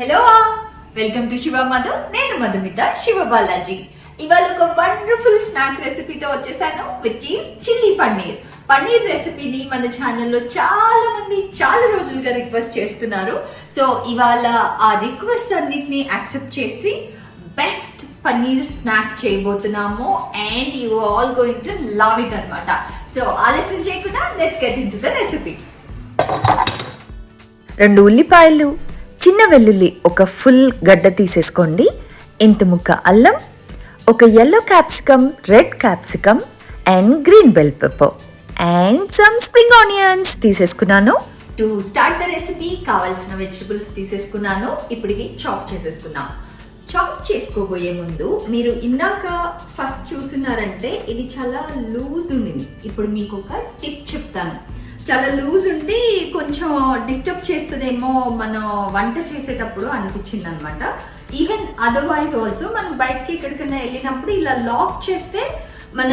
Hello welcome to Shiva Madhu నేను మధుమిత శివ బాలాజీ ఇవాళ ఒక వండర్ఫుల్ స్నాక్ రెసిపీతో వచ్చేసాను which is chilli paneer paneer రెసిపీని మన ఛానల్లో చాలా మంది చాలా రోజులుగా రిక్వెస్ట్ చేస్తున్నారు. సో ఇవాళ ఆ రిక్వెస్ట్ అన్నిటిని యాక్సెప్ట్ చేసి బెస్ట్ పన్నీర్ స్నాక్ చేయబోతున్నాము and you all going to love it అన్నమాట. సో ఆలస్యం చేయకుండా let's get into the recipe రెండు ఉల్లిపాయలు చిన్న వెల్లుల్లి ఒక ఫుల్ గడ్డ తీసేసుకోండి. ఇంత ముక్క అల్లం ఒక yellow capsicum red capsicum and green bell pepper and some spring onions తీసేసుకున్నాను. టు స్టార్ట్ ద రెసిపీ కావాల్సిన వెజిటబుల్స్ తీసేసుకున్నాను. ఇప్పుడు ఇవి చాప్ చేసేసుకుందాం. చాప్ చేసుకోబోయే ముందు మీరు ఇందాక ఫస్ట్ చూస్తున్నారంటే ఇది చాలా లూజ్ ఉండింది ఇప్పుడు మీకు ఒక టిప్ చెప్తాను. చాలా లూజ్ ఉండి కొంచెం డిస్టర్బ్ చేస్తుందేమో మనం వంట చేసేటప్పుడు అనిపించింది అనమాట ఈవెన్ అదర్వైజ్ ఆల్సో మనం బయటకి ఎక్కడికైనా వెళ్ళినప్పుడు ఇలా లాక్ చేస్తే మన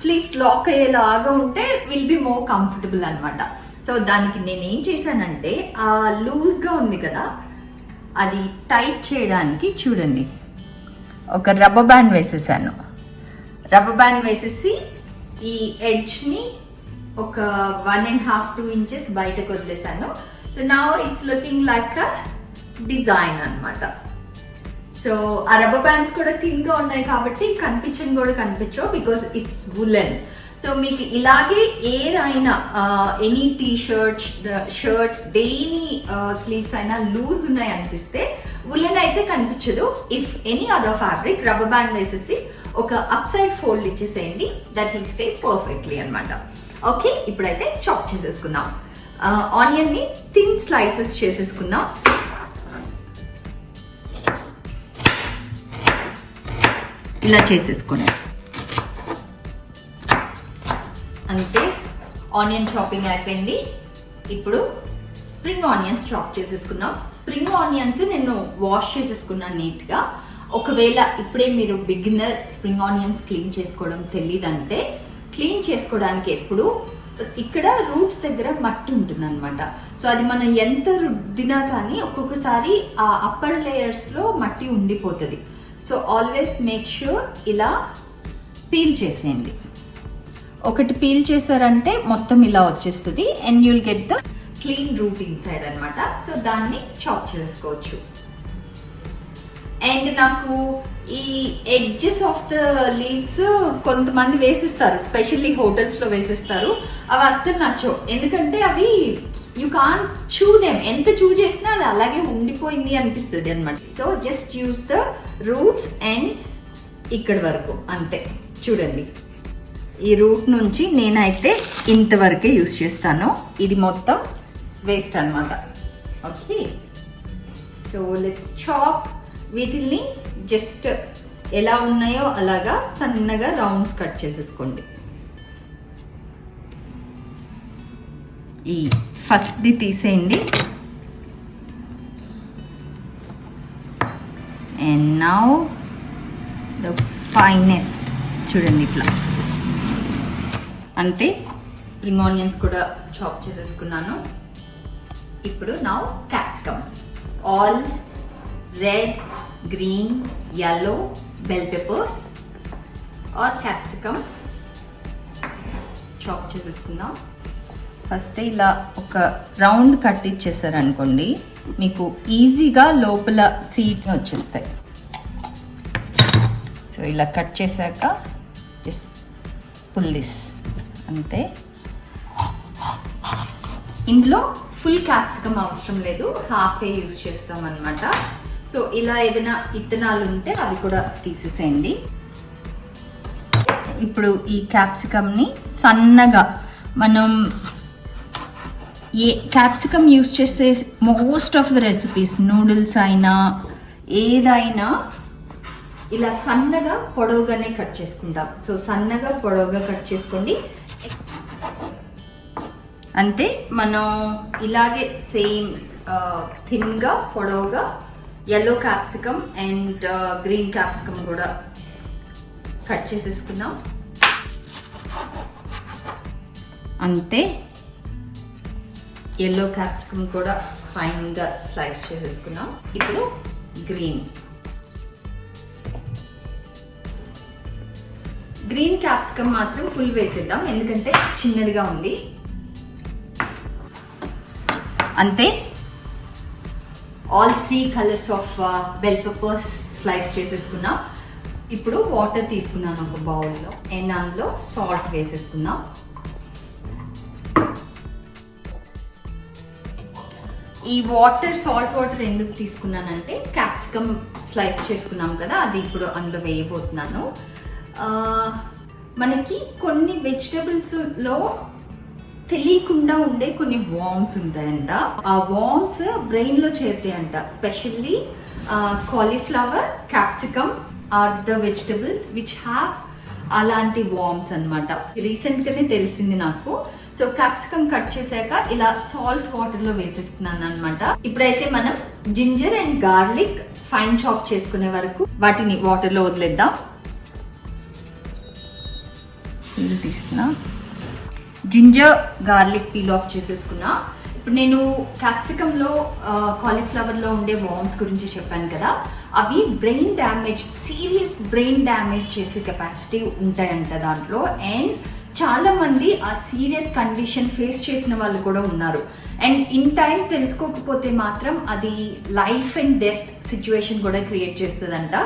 స్లీవ్స్ లాక్ అయ్యేలాగా ఉంటే విల్ బి మోర్ కంఫర్టబుల్ అనమాట. సో దానికి నేను ఏం చేశానంటే ఆ లూజ్గా ఉంది కదా అది టైట్ చేయడానికి చూడండి. ఒక రబ్బర్ బ్యాండ్ వేసేసాను. రబ్బర్ బ్యాండ్ వేసేసి ఈ ఎడ్జ్ని ఒక one and half to inches బయటకు వదిలేసాను సో నా it's looking like a design అన్నమాట. సో ఆ రబ్బర్ బ్యాండ్స్ కూడా థిన్గా ఉన్నాయి కాబట్టి కనిపించని కూడా కనిపించవు బికాస్ ఇట్స్ వులెన్ సో మీకు ఇలాగే ఏదైనా ఎనీ టీ షర్ట్ షర్ట్ దేని స్లీవ్స్ అయినా లూజ్ ఉన్నాయి అనిపిస్తే వులెన్ అయితే కనిపించదు. If any other fabric rubber band వేసేసి ఒక అప్ సైడ్ ఫోల్డ్ ఇచ్చేసేయండి. దట్ విల్ స్టే పర్ఫెక్ట్లీ అనమాట ఓకే ఇప్పుడైతే చాప్ చేసేసుకుందాం. ఆనియన్ని థిన్ స్లైసెస్ చేసేసుకుందాం. ఇలా చేసేసుకున్నాం అంతే ఆనియన్ చాపింగ్ అయిపోయింది. ఇప్పుడు స్ప్రింగ్ ఆనియన్స్ చాప్ చేసేసుకుందాం. స్ప్రింగ్ ఆనియన్స్ నేను వాష్ చేసేసుకున్నాను నీట్గా. ఒకవేళ ఇప్పుడే మీరు బిగినర్ స్ప్రింగ్ ఆనియన్స్ క్లీన్ చేసుకోవడం తెలియదంటే క్లీన్ చేసుకోవడానికి ఎప్పుడు ఇక్కడ రూట్స్ దగ్గర మట్టి ఉంటుంది అనమాట సో అది మనం ఎంత రుద్దినా కానీ ఒక్కొక్కసారి ఆ అప్పర్ లేయర్స్లో మట్టి ఉండిపోతుంది. సో ఆల్వేస్ మేక్ ష్యూర్ ఇలా పీల్ చేసేయండి. ఒకటి పీల్ చేశారంటే మొత్తం ఇలా వచ్చేస్తుంది. And you'll get the clean root inside అనమాట సో దాన్ని చాప్ చేసుకోవచ్చు. అండ్ నాకు ఈ ఎడ్జెస్ ఆఫ్ ద లీవ్స్ కొంతమంది వేసిస్తారు. స్పెషల్లీ హోటల్స్లో వేసిస్తారు. అవి అస్సలు నచ్చవు. ఎందుకంటే అవి యూ కాన్ చూ దెమ్ ఎంత చూ చేసినా అది అలాగే ఉండిపోయింది అనిపిస్తుంది అనమాట so just use the roots and ఇక్కడి వరకు. అంతే. చూడండి. ఈ రూట్ నుంచి నేనైతే ఇంతవరకే యూస్ చేస్తాను. ఇది మొత్తం వేస్ట్ అనమాట ఓకే సో లెట్స్ చాప్ వీటిల్ని జస్ట్ ఎలా ఉన్నాయో అలాగా సన్నగా రౌండ్స్ కట్ చేసేసుకోండి. ఈ ఫస్ట్ది తీసేయండి. అండ్ నౌ ద ఫైనెస్ట్ చూడండి ఇట్లా. అంతే స్ప్రింగ్ ఆనియన్స్ కూడా చాప్ చేసేసుకున్నాను. ఇప్పుడు నా capsicums all red green yellow bell peppers are capsicums chop చేసేసుకుందాం. ఫస్ట్ ఇలా ఒక రౌండ్ కట్ ఇచ్చేసారనుకోండి మీకు ఈజీగా లోపల సీడ్స్ వచ్చేస్తాయి. సో ఇలా కట్ చేశాక జస్ట్ పుల్ దిస్ అంతే. ఇందులో ఫుల్ క్యాప్సికమ్ అవసరం లేదు హాఫే యూస్ చేస్తాం అనమాట సో ఇలా ఏదైనా ఇత్తనాలు ఉంటే అవి కూడా తీసేసేయండి. ఇప్పుడు ఈ క్యాప్సికమ్ని సన్నగా మనం ఏ క్యాప్సికమ్ యూస్ చేసే most of the recipes noodles అయినా ఏదైనా ఇలా సన్నగా పొడవుగానే కట్ చేసుకుంటాం. సో సన్నగా పొడవుగా కట్ చేసుకోండి. అంతే మనం ఇలాగే సేమ్ థిన్గా పొడవుగా yellow capsicum and green capsicum కూడా కట్ చేసేసుకుందాం. అంతే. ఎల్లో క్యాప్సికమ్ కూడా ఫైన్గా స్లైస్ చేసేసుకున్నాం ఇప్పుడు గ్రీన్ గ్రీన్ క్యాప్సికమ్ మాత్రం ఫుల్ వేసేద్దాం ఎందుకంటే చిన్నదిగా ఉంది. అంతే. All three colours of bell peppers slice చేసేసుకున్నాం. ఇప్పుడు వాటర్ తీసుకున్నాను ఒక బౌల్లో అండ్ సాల్ట్ వేసేసుకున్నాం. ఈ వాటర్ సాల్ట్ వాటర్ ఎందుకు తీసుకున్నానంటే క్యాప్సికమ్ స్లైస్ చేసుకున్నాం కదా అది ఇప్పుడు అందులో వేయబోతున్నాను. మనకి కొన్ని వెజిటబుల్స్లో తెలియకుండా ఉండే కొన్ని వామ్స్ ఉంటాయంట. ఆ వామ్స్ బ్రెయిన్లో చేరుతాయంట specially cauliflower capsicum are the vegetables which have అలాంటి వామ్స్ అనమాట రీసెంట్ గానే తెలిసింది నాకు. సో క్యాప్సికమ్ కట్ చేశాక ఇలా సాల్ట్ వాటర్లో వేసేస్తున్నాను అనమాట ఇప్పుడైతే మనం ginger and garlic fine chop చేసుకునే వరకు వాటిని వాటర్లో వదిలేద్దాం తీస్తున్నా. జింజర్ గార్లిక్ పీల్ ఆఫ్ చేసేసుకున్నా. ఇప్పుడు నేను క్యాప్సికంలో కాలీఫ్లవర్లో ఉండే వామ్స్ గురించి చెప్పాను కదా అవి brain damage serious brain damage చేసే కెపాసిటీ ఉంటాయంట దాంట్లో. అండ్ చాలామంది ఆ సీరియస్ కండిషన్ ఫేస్ చేసిన వాళ్ళు కూడా ఉన్నారు. అండ్ ఇన్ టైం తెలుసుకోకపోతే మాత్రం అది లైఫ్ అండ్ డెత్ సిచ్యువేషన్ కూడా క్రియేట్ చేస్తుందంట.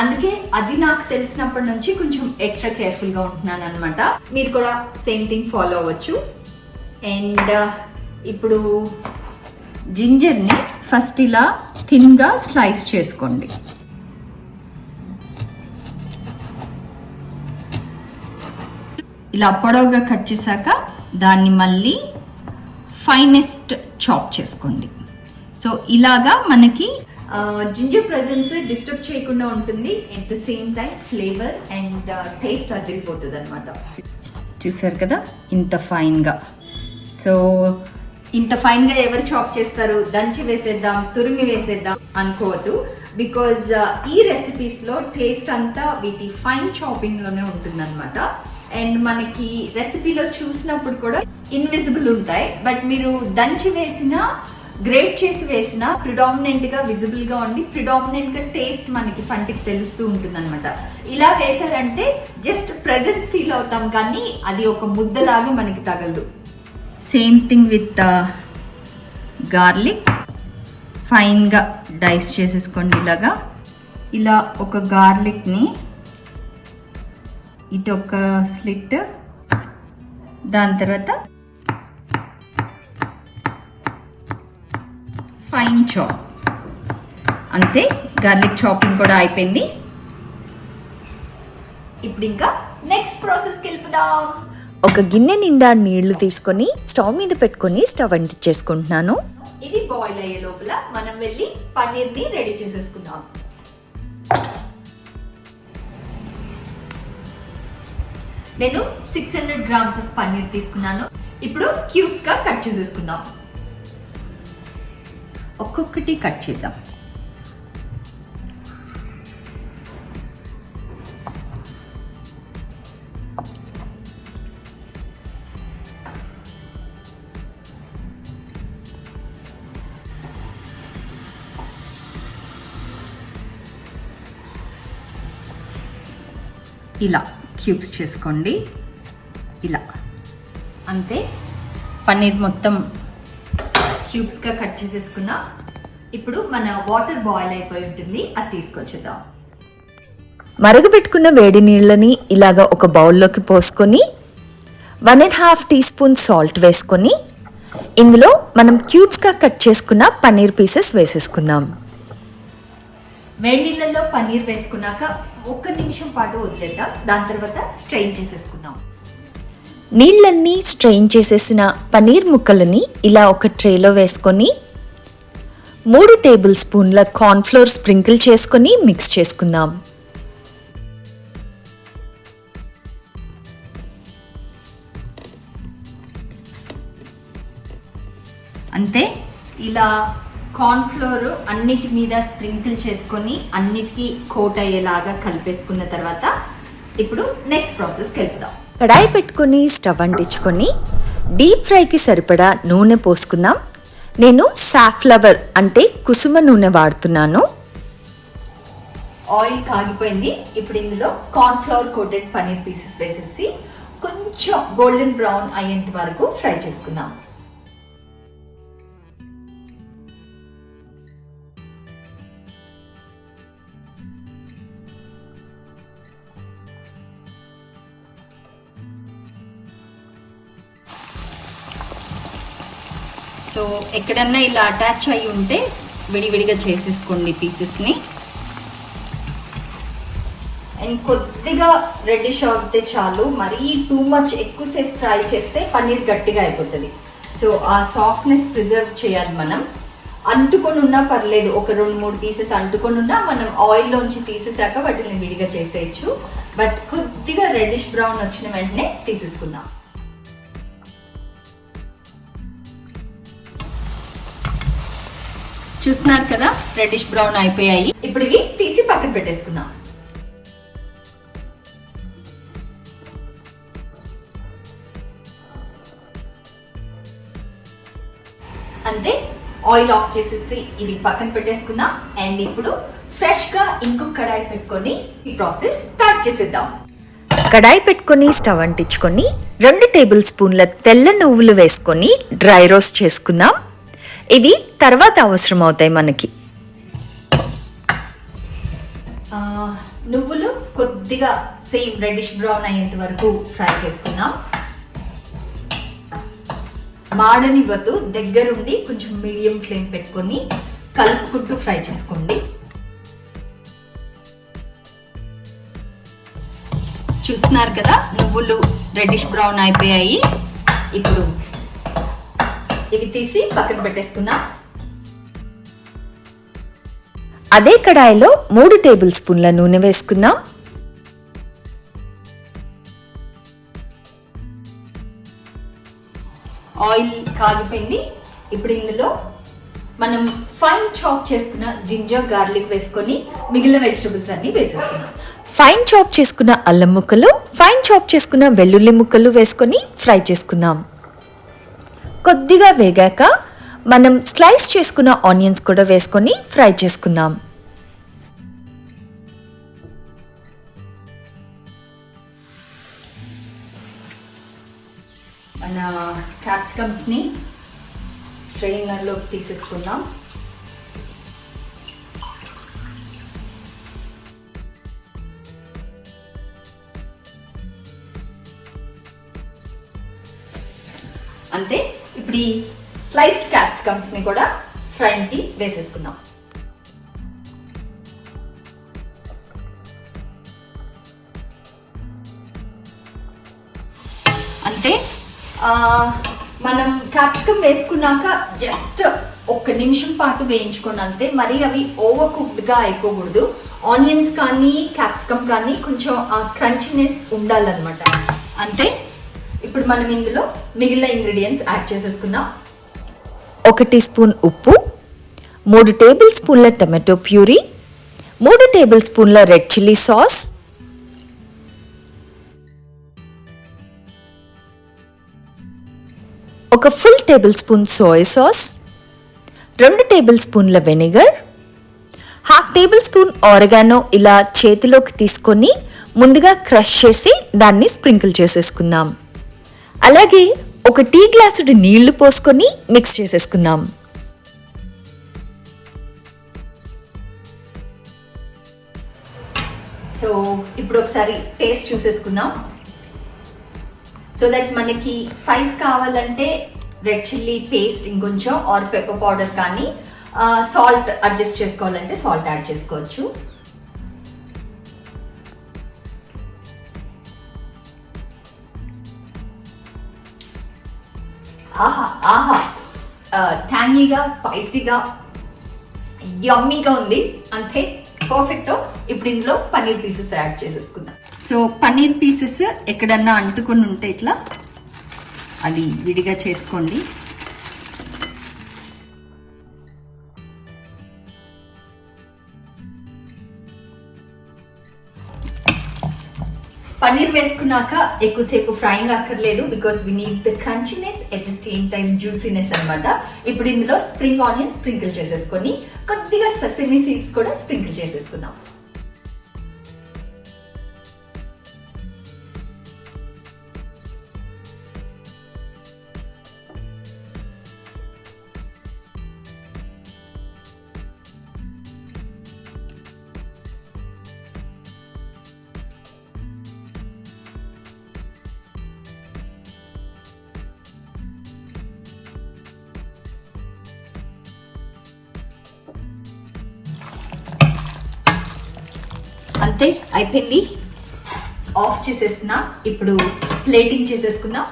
అందుకే అది నాకు తెలిసినప్పటి నుంచి కొంచెం ఎక్స్ట్రా కేర్ఫుల్గా ఉంటున్నాను అనమాట మీరు కూడా సేమ్ థింగ్ ఫాలో అవ్వచ్చు. అండ్ uh, ఇప్పుడు జింజర్ని ఫస్ట్ ఇలా థిన్గా స్లైస్ చేసుకోండి. ఇలా పొడవుగా కట్ చేశాక దాన్ని మళ్ళీ ఫైనెస్ట్ చాప్ చేసుకోండి. సో ఇలాగా మనకి జింజర్ ప్రెజెన్స్ డిస్టర్బ్ చేయకుండా ఉంటుంది. At the same time flavour and taste అదిరిపోతుంది అనమాట చూసారు కదా? ఇంత ఫైన్గా. సో ఇంత ఫైన్గా ఎవరు చాప్ చేస్తారు? దంచి వేసేద్దాం తురిమి వేసేద్దాం అనుకోవద్దు. బికాజ్ ఈ రెసిపీస్లో టేస్ట్ అంతా వీటి ఫైన్ చాపింగ్లోనే ఉంటుందన్నమాట. అండ్ మనకి రెసిపీలో చూసినప్పుడు కూడా ఇన్విజిబుల్ ఉంటాయి. బట్ మీరు దంచి వేసిన గ్రేట్ చేసి వేసిన ప్రిడామినెంట్గా విజిబుల్గా ఉండి ప్రిడామినెంట్గా టేస్ట్ మనకి పంటికి తెలుస్తూ ఉంటుంది అనమాట ఇలా వేసారంటే జస్ట్ ప్రెజెన్స్ ఫీల్ అవుతాం కానీ అది ఒక ముద్దలాగా మనకి తగలదు. సేమ్ థింగ్ విత్ గార్లిక్ ఫైన్గా డైస్ చేసేసుకోండి ఇలాగా. ఇలా ఒక గార్లిక్ని ఇటు ఒక స్లిట్ దాని తర్వాత ఫైన్ చాప్. అంతే గార్లిక్ చాపింగ్ కూడా అయిపోయింది. ఇప్పుడు ఇంకా నెక్స్ట్ ప్రాసెస్కి వెళ్ళిపోదాం ఒక గిన్నె నిండా నీళ్ళు తీసుకొని స్టవ్ మీద పెట్టుకొని స్టవ్ అంటించేసుకుంటున్నాను ఇవి బాయిల్ అయ్యే లోపల మనం వెళ్ళి పన్నీర్ని రెడీ చేసేసుకుందాం. నేను six hundred grams of paneer తీసుకున్నాను. ఇప్పుడు క్యూబ్స్గా కట్ చేసేసుకుందాం. ఒక్కొక్కటి కట్ చేద్దాం. ఇలా క్యూబ్స్ చేసుకోండి. ఇలా. అంతే. పన్నీర్ మొత్తం క్యూబ్స్గా కట్ చేసేసుకున్నా. ఇప్పుడు మన వాటర్ బాయిల్ అయిపోయి ఉంటుంది. అది తీసుకొచ్చేద్దాం. మరగబెట్టుకున్న వేడి నీళ్ళని ఇలాగ ఒక బౌల్లోకి పోసుకొని one and half teaspoon salt వేసుకొని ఇందులో మనం క్యూబ్స్గా కట్ చేసుకున్న పన్నీర్ పీసెస్ వేసేసుకుందాం. వేడి నీళ్ళల్లో పన్నీర్ వేసుకున్నాక ఒక్క నిమిషం పాటు వదిలేద్దాం. దాని తర్వాత స్ట్రెయిన్ చేసేసుకుందాం. నీళ్ళన్నీ స్ట్రెయిన్ చేసేసిన పన్నీర్ ముక్కలని ఇలా ఒక ట్రేలో వేసుకొని మూడు టేబుల్ స్పూన్ల కార్న్ఫ్లోర్ స్ప్రింకిల్ చేసుకొని మిక్స్ చేసుకుందాం. అంతే ఇలా కార్న్ఫ్లోర్ అన్నిటి మీద స్ప్రింకిల్ చేసుకొని అన్నిటికీ కోట్ అయ్యేలాగా కలిపేసుకున్న తర్వాత ఇప్పుడు నెక్స్ట్ ప్రాసెస్కి వెళ్దాం. కడాయి పెట్టుకొని స్టవ్ అంటించుకొని డీప్ ఫ్రైకి సరిపడా నూనె పోసుకుందాం. నేను సాఫ్లవర్ అంటే కుసుమ నూనె వాడుతున్నాను. ఆయిల్ కాగిపోయింది. ఇప్పుడు ఇందులో కార్న్ఫ్లవర్ కోటెడ్ పన్నీర్ పీసెస్ వేసేసి కొంచెం గోల్డెన్ బ్రౌన్ అయ్యేంత వరకు ఫ్రై చేసుకుందాం. సో ఎక్కడన్నా ఇలా అటాచ్ అయి ఉంటే విడివిడిగా చేసేసుకోండి పీసెస్ని. అండ్ కొద్దిగా రెడ్డిష్ అవుతే చాలు మరీ టూ మచ్ ఎక్కువసేపు ఫ్రై చేస్తే పన్నీర్ గట్టిగా అయిపోతుంది. సో ఆ సాఫ్ట్నెస్ ప్రిజర్వ్ చేయాలి మనం. అంటుకొని ఉన్నా పర్లేదు ఒక రెండు మూడు పీసెస్ అంటుకొని ఉన్నా మనం ఆయిల్లోంచి తీసేసాక వాటిని విడిగా చేసేయచ్చు. బట్ కొద్దిగా రెడ్డిష్ బ్రౌన్ వచ్చిన వెంటనే తీసేసుకుందాం. చూస్తున్నారు కదా? రెడ్డిష్ బ్రౌన్ అయిపోయాయి. ఇప్పుడు ఇవి తీసి పక్కన పెట్టేసుకుందాం. అంతే ఆయిల్ ఆఫ్ చేసేసి ఇది పక్కన పెట్టేసుకుందాం. అండ్ ఇప్పుడు ఫ్రెష్గా ఇంకొక కడాయి పెట్టుకొని ఈ ప్రాసెస్ స్టార్ట్ చేసేద్దాం. కడాయి పెట్టుకొని స్టవ్ అంటించుకొని రెండు టేబుల్ స్పూన్ల తెల్ల నువ్వులు వేసుకొని డ్రై రోస్ట్ చేసుకుందాం. ఇవి తర్వాత అవసరం అవుతాయి మనకి నువ్వులు కొద్దిగా సేమ్ రెడ్డిష్ బ్రౌన్ అయ్యేంత వరకు ఫ్రై చేసుకుందాం. మాడనివ్వద్దు దగ్గరుండి కొంచెం మీడియం ఫ్లేమ్ పెట్టుకొని కలుపుకుంటూ ఫ్రై చేసుకోండి. చూస్తున్నారు కదా నువ్వులు రెడ్డిష్ బ్రౌన్ అయిపోయాయి. ఇప్పుడు ఇవి తీసి పక్కన పెట్టేసుకుందాం. అదే కడాయిలో మూడు టేబుల్ స్పూన్ల నూనె వేసుకుందాం. ఆయిల్ కాగిపోయింది. ఇప్పుడు ఇందులో మనం ఫైన్ చాప్ చేసుకున్న జింజర్ గార్లిక్ వేసుకొని మిగిలిన వెజిటబుల్స్ అన్ని వేసేసుకున్నాం ఫైన్ చాప్ చేసుకున్న అల్లం ముక్కలు ఫైన్ చాప్ చేసుకున్న వెల్లుల్లి ముక్కలు వేసుకొని ఫ్రై చేసుకుందాం. కొద్దిగా వేగాక మనం స్లైస్ చేసుకున్న ఆనియన్స్ కూడా వేసుకొని ఫ్రై చేసుకుందాం. మన క్యాప్సికమ్స్ని స్ట్రెయినర్లోకి తీసేసుకుందాం. అంతే ఇప్పుడు ఈ స్లైస్డ్ క్యాప్సికమ్స్ని కూడా ఫ్రైకి వేసేసుకుందాం. అంతే మనం క్యాప్సికమ్ వేసుకున్నాక జస్ట్ ఒక్క నిమిషం పాటు వేయించుకోండి. అంతే మరి అవి ఓవర్ కుక్డ్గా అయిపోకూడదు. ఆనియన్స్ కానీ క్యాప్సికమ్ కానీ కొంచెం ఆ క్రంచినెస్ ఉండాలన్నమాట. అంతే ఇప్పుడు మనం ఇందులో మిగిలిన ఇంగ్రీడియంట్స్ యాడ్ చేసేసుకుందాం. ఒక టీ స్పూన్ ఉప్పు మూడు టేబుల్ స్పూన్ల టమాటో ప్యూరీ మూడు టేబుల్ స్పూన్ల రెడ్ చిల్లీ సాస్ ఒక full tablespoon soy sauce రెండు టేబుల్ స్పూన్ల vinegar half tablespoon oregano ఇలా చేతిలోకి తీసుకొని ముందుగా క్రష్ చేసి దాన్ని స్ప్రింకిల్ చేసేసుకుందాం. అలాగే ఒక టీ గ్లాసుడు నీళ్ళు పోసుకొని మిక్స్ చేసేసుకుందాం. సో ఇప్పుడు ఒకసారి టేస్ట్ చూసేసుకుందాం. సో దట్ మనకి స్పైస్ కావాలంటే రెడ్ చిల్లీ పేస్ట్ ఇంకొంచెం ఆర్ పెప్పర్ పౌడర్ కానీ సాల్ట్ అడ్జస్ట్ చేసుకోవాలంటే సాల్ట్ యాడ్ చేసుకోవచ్చు. ఆహా ఆహా. ట్యాంగీగా స్పైసీగా యమ్మీగా ఉంది. అంతే పర్ఫెక్ట్ ఇప్పుడు ఇందులో పన్నీర్ పీసెస్ యాడ్ చేసేసుకుందాం. సో పన్నీర్ పీసెస్ ఎక్కడన్నా అంటుకొని ఉంటే ఇట్లా అది విడిగా చేసుకోండి. పన్నీర్ వేసుకున్నాక ఎక్కువసేపు ఫ్రైయింగ్ అక్కర్లేదు because we need the crunchiness at the same time juiciness అనమాట ఇప్పుడు ఇందులో స్ప్రింగ్ ఆనియన్ స్ప్రింకిల్ చేసేసుకొని కొద్దిగా ససిమి సీడ్స్ కూడా స్ప్రింకిల్ చేసేసుకుందాం. అంతే అయిపోయింది ఆఫ్ చేసేస్తున్నా ఇప్పుడు ప్లేటింగ్ చేసేసుకుందాం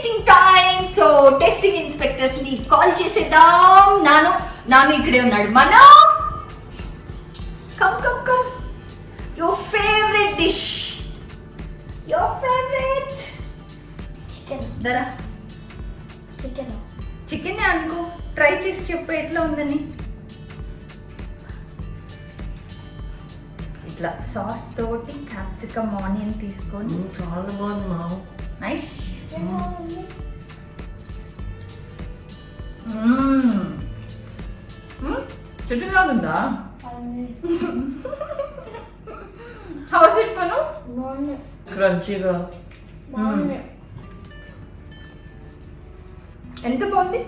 టేస్టింగ్ టైం సో టెస్టింగ్ ఇన్స్పెక్టర్స్ని కాల్ చేసేద్దాం. నాను నాను ఇక్కడే ఉన్నాడు. మనం! Come come come your favourite dish your favourite chicken దరా. Chicken chicken అనుకో. ట్రై చేసి చెప్పు ఎట్లా ఉందని. ఇట్లా సాస్ తోటి క్యాప్సికమ్ ఆనియన్ తీసుకొని. చాలా బాగుంది మా నైస్ చుట్టూలా ఉందా హౌస్ ఇట్ పను బాగుంది క్రంచీగా బాగుంది ఎంత బాగుంది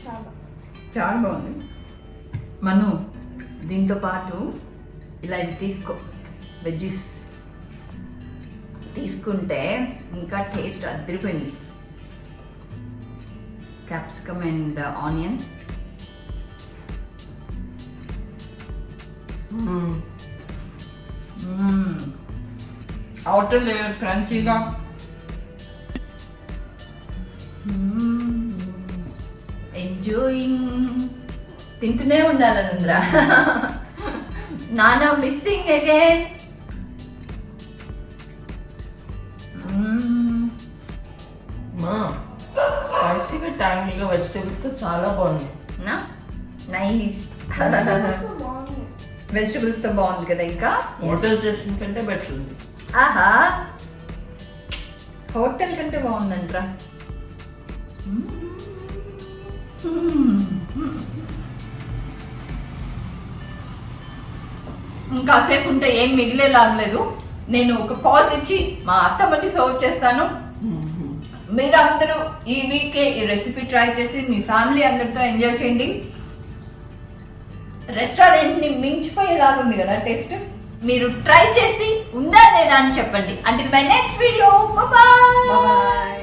చాలా చాలా బాగుంది మను దీంతో పాటు ఇలా ఇవి తీసుకో వెజ్జీస్ తీసుకుంటే ఇంకా టేస్ట్ అదిరిపోయింది capsicum and onion. Outer layer క్రంచీగా. ఎంజాయింగ్ తింటూనే ఉండాలనుంద్రా నానా మిస్సింగ్ అగైన్ స్పైసీగా ట్యాంగీగా వెజిటేబుల్స్తో చాలా బాగుంది. నా? నైస్. బాగుంది వెజిటబుల్స్తో బాగుంది కదా ఇంకా? హోటల్ చేసిన కంటే బెటర్ ఉంది. ఆహా. హోటల్ కంటే బాగుందంట్రా. ఇంకాసేపు ఉంటే ఏం మిగిలేలాగలేదు నేను ఒక పాజ్ ఇచ్చి మా అత్తమ్మకి సర్వ్ చేస్తాను. మీరు అందరూ ఈ వీకే ఈ రెసిపీ ట్రై చేసి మీ ఫ్యామిలీ అందరితో ఎంజాయ్ చేయండి. రెస్టారెంట్ని మించిపోయేలాగా ఉంది కదా టేస్ట్ మీరు ట్రై చేసి ఉందా లేదా అని చెప్పండి. అంటే మై నెక్స్ట్ వీడియో బాయ్